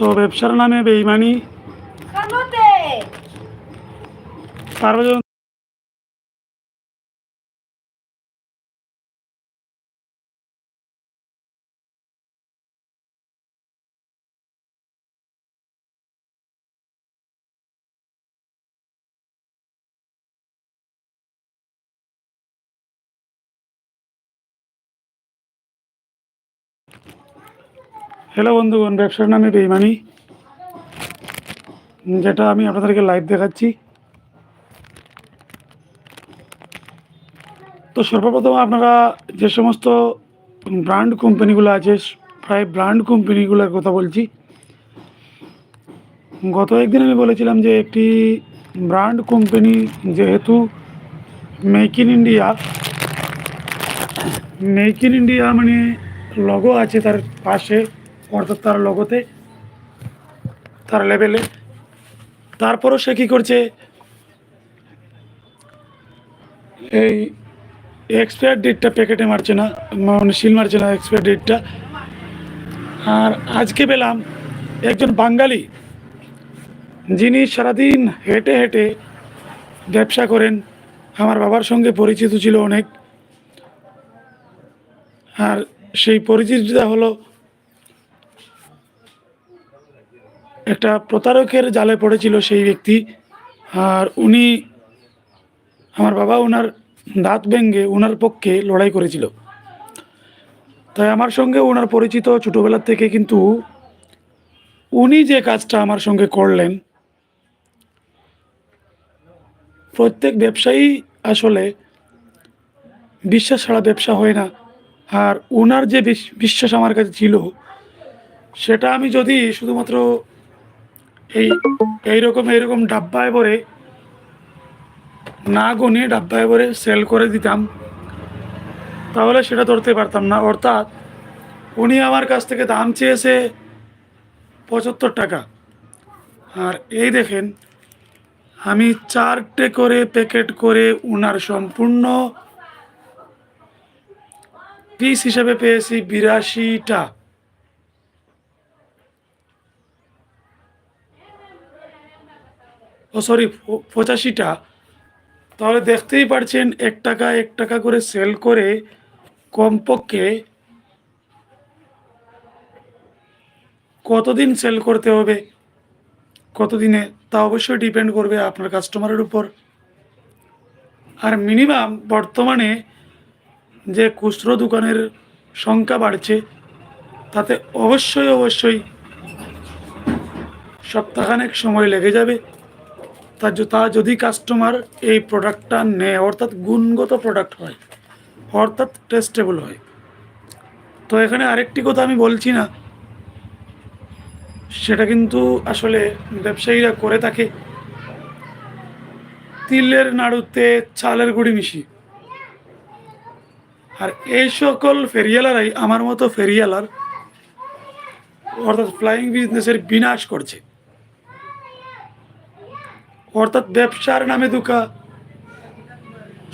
তো ব্যবসার নামে বেইমানি। কানোতে হ্যালো বন্ধুগণ, ব্যবসার নামে বেইমানি। যেটা আমি আপনাদেরকে লাইভ দেখাচ্ছি। তো সর্বপ্রথম আপনারা যে সমস্ত ব্র্যান্ড কোম্পানিগুলো আছে, প্রায় ব্র্যান্ড কোম্পানিগুলোর কথা বলছি। গত একদিন আমি বলেছিলাম যে একটি ব্র্যান্ড কোম্পানি যেহেতু make in India make in India মানে লগো আছে তার পাশে। অর্থাৎ তার লগতে তার লেভেলে তারপরও সে কী করছে? এই এক্সপায়ার ডেটটা প্যাকেটে মারছে না মানে সিল মারছে না এক্সপায়ার ডেটটা আর আজকে পেলাম একজন বাঙালি, যিনি সারাদিন হেঁটে হেঁটে ব্যবসা করেন। আমার বাবার সঙ্গে পরিচিত ছিল অনেক। আর সেই পরিচিতিটা হলো একটা প্রতারকের জালে পড়েছিল সেই ব্যক্তি। আর উনি আমার বাবা ওনার দাঁত ভেঙ্গে ওনার পক্ষে লড়াই করেছিল। তাই আমার সঙ্গে ওনার পরিচিত ছোটোবেলার থেকে কিন্তু উনি যে কাজটা আমার সঙ্গে করলেন, প্রত্যেক ব্যবসায়ী আসলে বিশ্বাস ছাড়া ব্যবসা হয় না। আর ওনার যে বিশ- বিশ্বাস আমার কাছে ছিল, সেটা আমি যদি শুধুমাত্র এই, এইরকম এইরকম ডাব্বায় ভরে, না গুনে ডাব্বায় ভরে সেল করে দিতাম। তাহলে সেটা ধরতে পারতাম না। অর্থাৎ উনি আমার কাছ থেকে দাম চেয়েছে পঁচাত্তর টাকা। আর এই দেখেন, আমি চারটে করে প্যাকেট করে উনার সম্পূর্ণ পিস হিসাবে পেয়েছি বিরাশিটা। ও সরি পঁচাশিটা। তাহলে দেখতেই পারছেন, এক টাকা এক টাকা করে সেল করে কমপক্ষে কতদিন সেল করতে হবে? কতদিনে? তা অবশ্যই ডিপেন্ড করবে আপনার কাস্টমারের উপর। আর মিনিমাম বর্তমানে যে খুচরো দোকানের সংখ্যা বাড়ছে, তাতে অবশ্যই অবশ্যই সপ্তাহখানেক সময় লেগে যাবে। তা তা যদি কাস্টমার এই প্রোডাক্টটা নেয়, অর্থাৎ গুণগত প্রোডাক্ট হয়, অর্থাৎ টেস্টেবল হয়। তো এখানে আরেকটি কথা আমি বলছি না। সেটা কিন্তু আসলে ব্যবসায়ীরা করে থাকে। তিলের নাড়ুতে চালের গুঁড়ি মিশিয়ে। আর এই সকল ফেরিয়ালারাই আমার মতো ফেরিয়ালার অর্থাৎ ফ্লাইং বিজনেসের বিনাশ করছে। অর্থাৎ ব্যবসার নামে দুকা,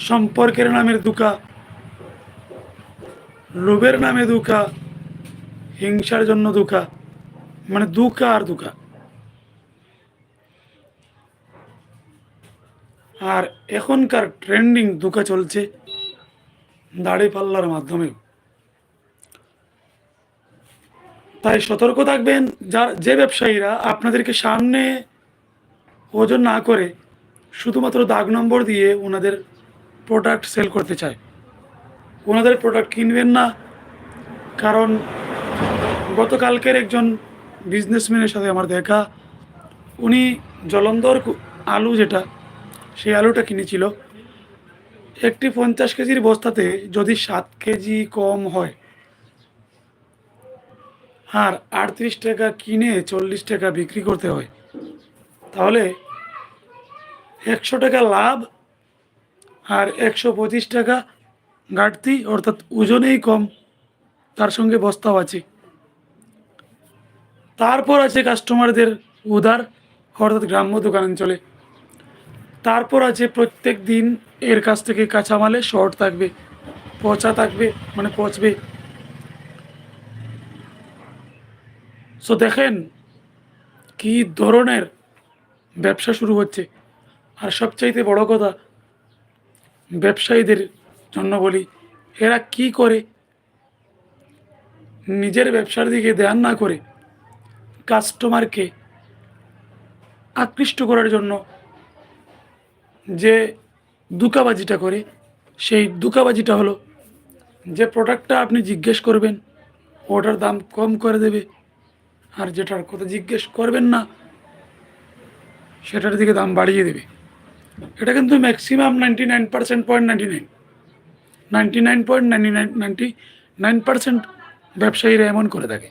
সম্পর্কের নামের দুকা, লোভের নামে দুকা, হিংসার জন্য দুকা মানে দুকা আর দুকা। আর এখনকার ট্রেন্ডিং দুকা চলছে দাড়ি পাল্লার মাধ্যমেও। তাই সতর্ক থাকবেন, যার যে ব্যবসায়ীরা আপনাদেরকে সামনে ওজন না করে শুধুমাত্র দাগ নম্বর দিয়ে ওনাদের প্রোডাক্ট সেল করতে চায়। ওনাদের প্রোডাক্ট কিনবেন না, কারণ গতকালকের একজন বিজনেসম্যানের সাথে আমার দেখা। উনি জলন্ধর আলু যেটা, সেই আলুটা কিনেছিল। একটি পঞ্চাশ কেজির বস্তাতে যদি সাত কেজি কম হয়, আর আটত্রিশ টাকা কিনে চল্লিশ টাকা বিক্রি করতে হয় তাহলে একশো টাকা লাভ আর একশো পঁচিশ টাকা ঘাটতি, অর্থাৎ ওজনেই কম, তার সঙ্গে বস্তাও আছে। তারপর আছে কাস্টমারদের উদার, অর্থাৎ গ্রাম্য দোকানাঞ্চলে। তারপর আছে প্রত্যেক দিন এর কাছ থেকে কাঁচামালে শর্ট থাকবে, পচা থাকবে মানে পচবে। সো দেখেন কী ধরনের ব্যবসা শুরু হচ্ছে। আর সবচাইতে বড় কথা, ব্যবসায়ীদের জন্য বলি, এরা কি করে নিজের ব্যবসার দিকে ধ্যান না করে কাস্টমারকে আকৃষ্ট করার জন্য যে দুকাবাজিটা করে, সেই দুকাবাজিটা হলো যে প্রোডাক্টটা আপনি জিজ্ঞেস করবেন ওটার দাম কম করে দেবে, আর যেটার কথা জিজ্ঞেস করবেন না সেটার দিকে দাম বাড়িয়ে দেবে। এটা কিন্তু maximum ninety nine percent point ninety nine ninety nine point ninety nine ninety nine percent ব্যবসায়ীরা এমন করে থাকে।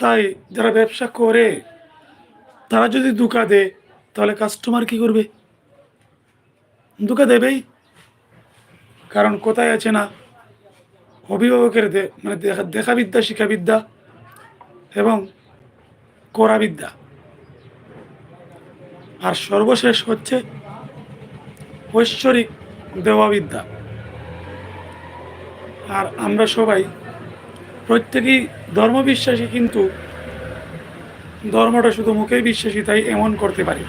তাই যারা ব্যবসা করে, তারা যদি দুকা দেয় তাহলে কাস্টমার কি করবে? দুকা দেবেই। কারণ কোথায় আছে না? অভিভাবকের মানে দেখা দেখাবিদ্যা, শিক্ষাবিদ্যা এবং করাবিদ্যা। আর সর্বশেষ হচ্ছে ঐশ্বরিক দেওয়াবিদ্যা। আর আমরা সবাই প্রত্যেকেই ধর্মবিশ্বাসী, কিন্তু ধর্মটা শুধু মুখেই বিশ্বাসী, তাই এমন করতে পারি।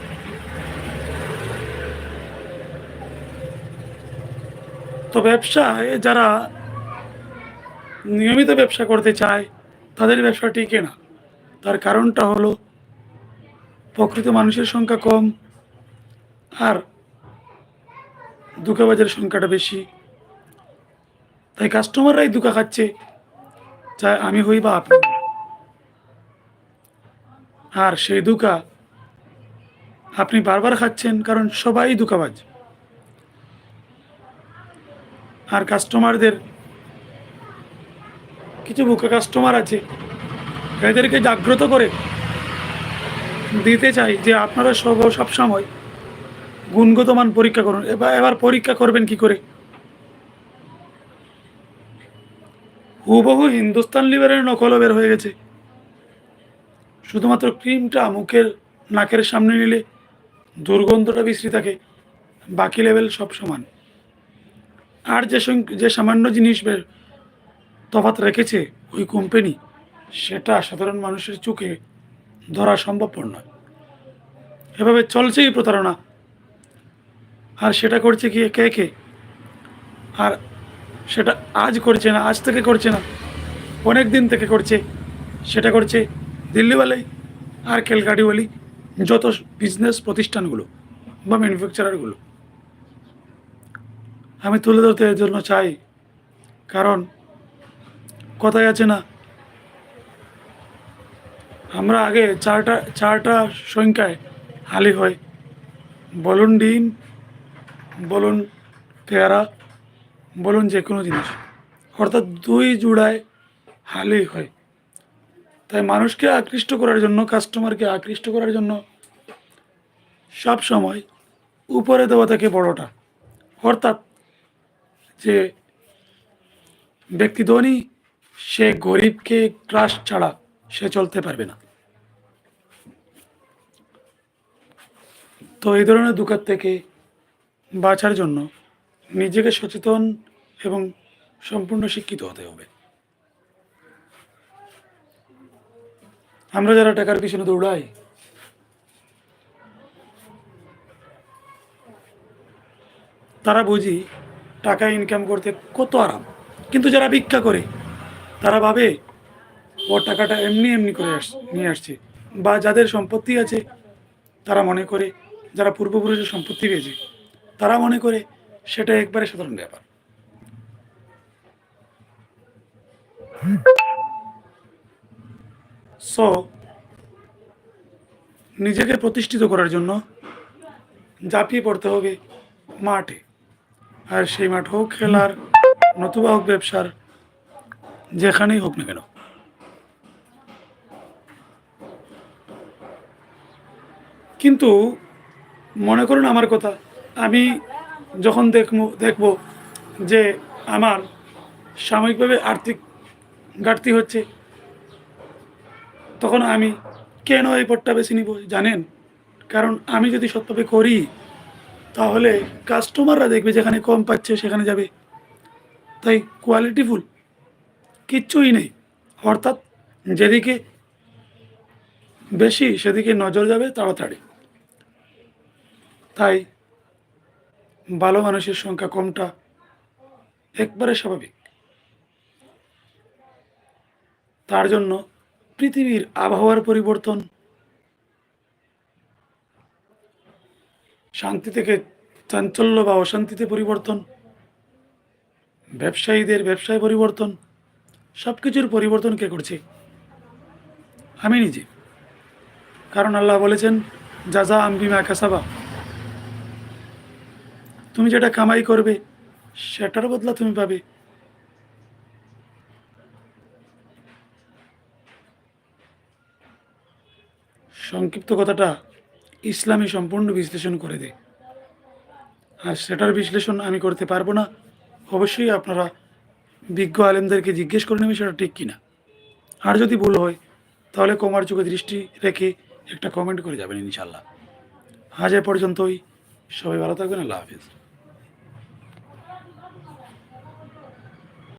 তো ব্যবসায় যারা নিয়মিত ব্যবসা করতে চায়, তাদের ব্যবসা টিকে না তার কারণটা হলো প্রকৃত মানুষের সংখ্যা কম আর দুকাবাজের সংখ্যাটা বেশি। তাই কাস্টমাররাই দুকা খাচ্ছে চাই আমি হই বা আপনি। আর সেই দুকা আপনি বারবার খাচ্ছেন কারণ সবাই দুকাবাজ আর কাস্টমারদের, কিছু বুকা কাস্টমার আছে এদেরকে জাগ্রত করে দিতে চাই যে আপনারা সব সবসময় গুণগত মান পরীক্ষা করুন। এবার এবার পরীক্ষা করবেন কি করে? হুবহু হিন্দুস্তান লিভারের নকলও বের হয়ে গেছে। শুধুমাত্র ক্রিমটা মুখের নাকের সামনে নিলে দুর্গন্ধটা বিশ্রী থাকে। বাকি লেভেল সব সমান। আর যে যে সামান্য জিনিস বের তফাৎ রেখেছে ওই কোম্পানি সেটা সাধারণ মানুষের চোখে ধরা সম্ভবপর নয়। এভাবে চলছে চলছেই প্রতারণা। আর সেটা করছে কি কে কে আর সেটা আজ করছে না, আজ থেকে করছে না, অনেক দিন থেকে করছে। সেটা করছে দিল্লিওয়ালাই আর কেলকাটিওয়ালি, যত বিজনেস প্রতিষ্ঠানগুলো বা ম্যানুফ্যাকচারারগুলো আমি তুলে ধরতে এর জন্য চাই, কারণ কথায় আছে না আমরা আগে চারটা চারটা সংখ্যায় হালি হয় বলুন ডিম, বলুন পেয়ারা, বলুন যে কোনো জিনিস। অর্থাৎ দুই জোড়ায় হালি হয় তাই মানুষকে আকৃষ্ট করার জন্য কাস্টমারকে আকৃষ্ট করার জন্য সব সময় উপরে দেওয়া থাকে বড়টা। অর্থাৎ যে ব্যক্তি ধনী, সে গরিবকে ক্রাশ ছাড়া সে চলতে পারবে না। তো এই ধরনের দোকান থেকে বাঁচার জন্য নিজেকে সচেতন এবং সম্পূর্ণ শিক্ষিত হতে হবে। আমরা যারা টাকার পিছনে দৌড়াই, তারা বুঝি টাকা ইনকাম করতে কত আরাম। কিন্তু যারা ভিক্ষা করে, তারা ভাবে, ও টাকাটা এমনি এমনি করে আস, নিয়ে আসছে। বা যাদের সম্পত্তি আছে, তারা মনে করে যারা পূর্বপুরুষের সম্পত্তি পেয়েছে, তারা মনে করে সেটা একবারে সাধারণ ব্যাপার। সো নিজেকে প্রতিষ্ঠিত করার জন্য ঝাঁপিয়ে পড়তে হবে মাঠে। আর সেই মাঠ হোক খেলার নতুবা হোক, ব্যবসার যেখানেই হোক না কেন। কিন্তু মনে করুন আমার কথা, আমি যখন দেখব দেখব যে আমার সাময়িকভাবে আর্থিক ঘাটতি হচ্ছে, তখন আমি কেন এই পথটা বেছে নিব জানেন? কারণ আমি যদি সত্যভাবে করি, তাহলে কাস্টমাররা দেখবে যেখানে কম পাচ্ছে সেখানে যাবে। তাই কোয়ালিটিফুল কিচ্ছুই নেই। অর্থাৎ যেদিকে বেশি সেদিকে নজর যাবে তাড়াতাড়ি। তাই ভালো মানুষের সংখ্যা কমটা একবারে স্বাভাবিক। তার জন্য পৃথিবীর আবহাওয়ার পরিবর্তন, শান্তি থেকে চাঞ্চল্য বা অশান্তিতে পরিবর্তন, ব্যবসায়ীদের ব্যবসায় পরিবর্তন সব কিছুর পরিবর্তন কে করছে? আমি নিজে। কারণ আল্লাহ বলেছেন যাজা আম্বিমা কাসাবা। তুমি যেটা কামাই করবে, সেটার বদলা তুমি পাবে। সংক্ষিপ্ত কথাটা ইসলামী সম্পূর্ণ বিশ্লেষণ করে দেয় আর সেটার বিশ্লেষণ আমি করতে পারব না। অবশ্যই আপনারা বিজ্ঞ আলেমদেরকে জিজ্ঞেস করে নেবেন সেটা ঠিক কিনা। আর যদি ভুল হয়, তাহলে কমার চোখে দৃষ্টি রেখে একটা কমেন্ট করে যাবেন ইনশাল্লাহ আজ এ পর্যন্তই। সবাই ভালো থাকবেন, আল্লাহ হাফিজ।